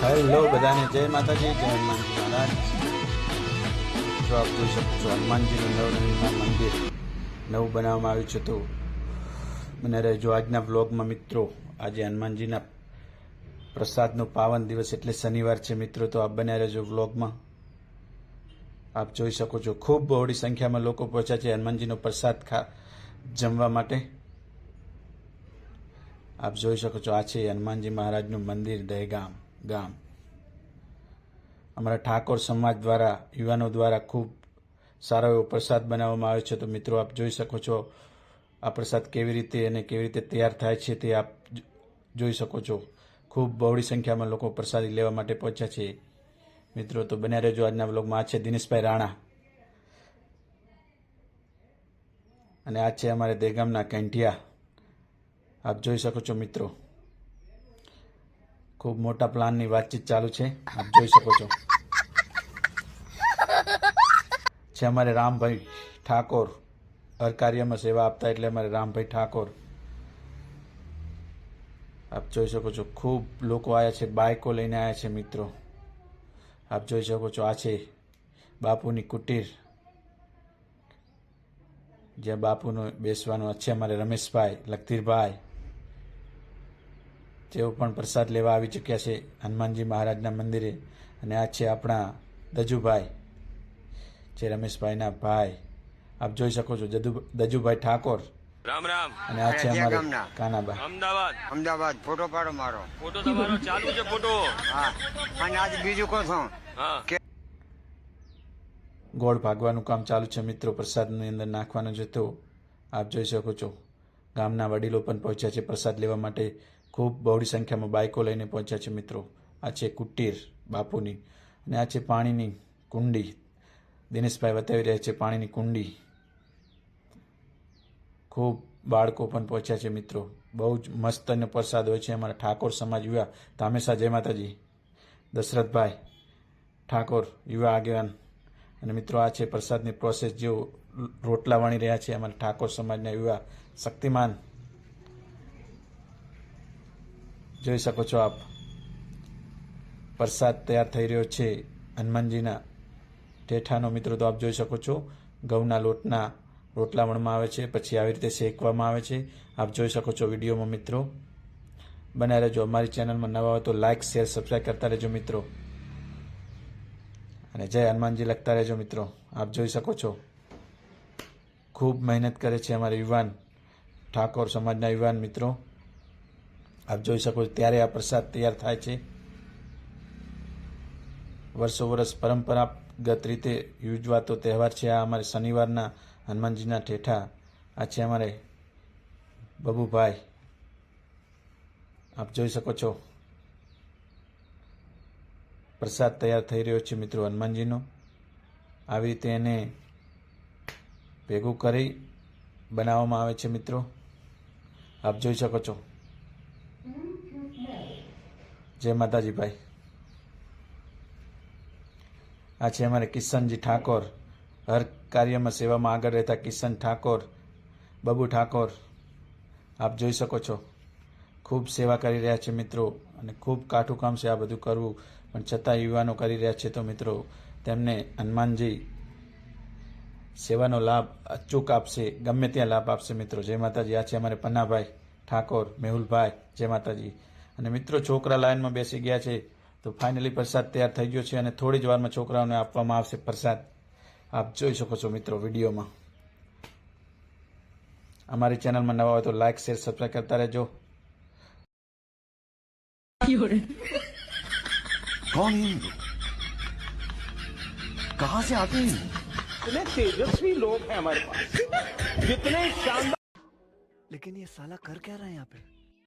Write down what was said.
Hello બધાને, જય માતાજી, જય હનુમાનજી મહારાજ. જો આપ જોઈ શકો છો, હનુમાનજીનું નવનિર્માણ મંદિર નવું બનાવવામાં આવ્યું છે તો મને રહેજો આજના વ્લોગમાં મિત્રો. આજે હનુમાનજીના પ્રસાદનો પાવન દિવસ એટલે શનિવાર છે મિત્રો, તો આપ બન્યા રહેજો વ્લોગમાં. આપ જોઈ શકો છો, ખૂબ બહોળી સંખ્યામાં લોકો પહોંચ્યા છે હનુમાનજીનો પ્રસાદ ખા, જમવા માટે. આપ જોઈ શકો છો, આ છે હનુમાનજી મહારાજનું મંદિર દહેગામ. ગામ. અમારા ઠાકોર સમાજ દ્વારા, યુવાનો દ્વારા ખૂબ સારો એવો પ્રસાદ બનાવવામાં આવ્યો છે. તો મિત્રો, આપ જોઈ શકો છો આ પ્રસાદ કેવી રીતે અને કેવી રીતે તૈયાર થાય છે તે આપ જોઈ શકો છો. ખૂબ બહોળી સંખ્યામાં લોકો પ્રસાદી લેવા માટે પહોંચ્યા છે. મિત્રો, તો બન્યા રહેજો આજના બ્લોગમાં આ છે દિનેશભાઈ રાણા. અને આ છે અમારે દેગામના કેન્ટિયા આપ જોઈ શકો છો મિત્રો. ખૂબ મોટા પ્લાનની વાતચીત ચાલુ છે. આપ જોઈ શકો છો. છે અમારે રામભાઈ ઠાકોર હર કાર્યમાં સેવા આપતા એટલે અમારે રામભાઈ ઠાકોર. આપ જોઈ શકો છો, ખૂબ લોકો આવ્યા છે બાઇકો લઈને આવ્યા છે મિત્રો. આપ જોઈ શકો છો, આ છે બાપુની કુટીર. જ્યાં બાપુનું બેસવાનું છે અમારે રમેશભાઈ, લખધીરભાઈ. તેઓ પણ પ્રસાદ લેવા આવી ચૂક્યા છે. હનુમાનજી મહારાજના મંદિરે અને આ છે આપણા દજુભાઈ. જે રમેશભાઈના ભાઈ. આપ જોઈ શકો છો દજુભાઈ ઠાકોર. રામ રામ. અને આ છે અમારા કાનાબા. અમદાવાદ. અમદાવાદ ફોટો પાડો મારો. ફોટો તમારો ચાલુ છે ફોટો. હા. અને આજ બીજું કહો છો ગોળ ભાગવાનું કામ ચાલુ છે મિત્રો પ્રસાદની અંદર નાખવાનો છે તો આપ જોઈ શકો છો. ગામના વડીલો પણ પહોંચ્યા છે પ્રસાદ લેવા માટે. ખૂબ બહોળી સંખ્યામાં બાઇકો લઈને પહોંચ્યા છે મિત્રો. આ છે કુટીર બાપુની અને આ છે પાણીની કુંડી. દિનેશભાઈ બતાવી રહ્યા છે પાણીની કુંડી. ખૂબ બાળકો પણ પહોંચ્યા છે મિત્રો. બહુ જ મસ્ત અને પ્રસાદ હોય છે અમારા ઠાકોર સમાજ યુવા. તામેશા જય માતાજી. દશરથભાઈ ઠાકોર યુવા આગેવાન. અને મિત્રો આ છે પ્રસાદની પ્રોસેસ જેઓ રોટલા વણી રહ્યા છે અમારા ઠાકોર સમાજના યુવા. શક્તિમાન જોઈ શકો છો આપ. પ્રસાદ તૈયાર થઈ રહ્યો છે. હનુમાનજીના ઠેઠાનો મિત્રો તો આપ જોઈ શકો છો. ઘઉંના લોટના રોટલા વણમાં આવે છે. પછી આવી રીતે શેકવામાં આવે છે. આપ જોઈ શકો છો વિડીયોમાં મિત્રો. બનાવી રહેજો. અમારી ચેનલમાં નવા હોય તો લાઇક શેર સબસ્ક્રાઈબ કરતા રહેજો મિત્રો. અને જય હનુમાનજી લખતા રહેજો મિત્રો. આપ જોઈ શકો છો. ખૂબ મહેનત કરે છે અમારા યુવાન ઠાકોર સમાજના યુવાન મિત્રો. આપ જોઈ શકો છો, ત્યારે આ પ્રસાદ તૈયાર થાય છે. વર્ષો વર્ષ પરંપરાગત રીતે યોજવાતો તહેવાર છે. આ અમારે શનિવારના હનુમાનજીના ઠેઠા, આ છે અમારે બબુભાઈ. આપ જોઈ શકો છો. પ્રસાદ તૈયાર થઈ રહ્યો છે મિત્રો હનુમાનજીનો. આવી રીતે એને ભેગું કરી બનાવવામાં આવે છે મિત્રો. આપ જોઈ શકો છો. જય માતાજી ભાઈ આ છે અમારે કિશનજી ઠાકોર. હર કાર્યમાં સેવામાં આગળ રહેતા કિશન ઠાકોર, બબુ ઠાકોર, આપ જોઈ શકો છો. ખૂબ સેવા કરી રહ્યા છે મિત્રો અને ખૂબ કાઠું કામ છે આ બધું કરવું. પણ છતાં યુવાનો કરી રહ્યા છે તો મિત્રો તેમને હનુમાનજી સેવાનો લાભ અચૂક આપશે, ગમે ત્યાં લાભ આપશે મિત્રો. જય માતાજી. આ છે અમારે પન્નાભાઈ ઠાકોર, મેહુલભાઈ. જય માતાજી. અને મિત્રો છોકરા લાઈનમાં બેસી ગયા છે તો ફાઇનલી પ્રસાદ તૈયાર થઈ ગયો છે અને થોડી જ વારમાં છોકરાઓને આપવામાં આવશે પ્રસાદ આપ જોઈ શકો છો મિત્રો વિડીયોમાં અમારી ચેનલમાં નવા હોય તો લાઇક શેર સબસ્ક્રાઈબ કરતા રહેજો कौन है ये लोग? कहाँ से आते हैं ये? इतने तेजस्वी लोग हैं हमारे पास जितने शानदार लेकिन ये साला कर क्या रहा है यहाँ पे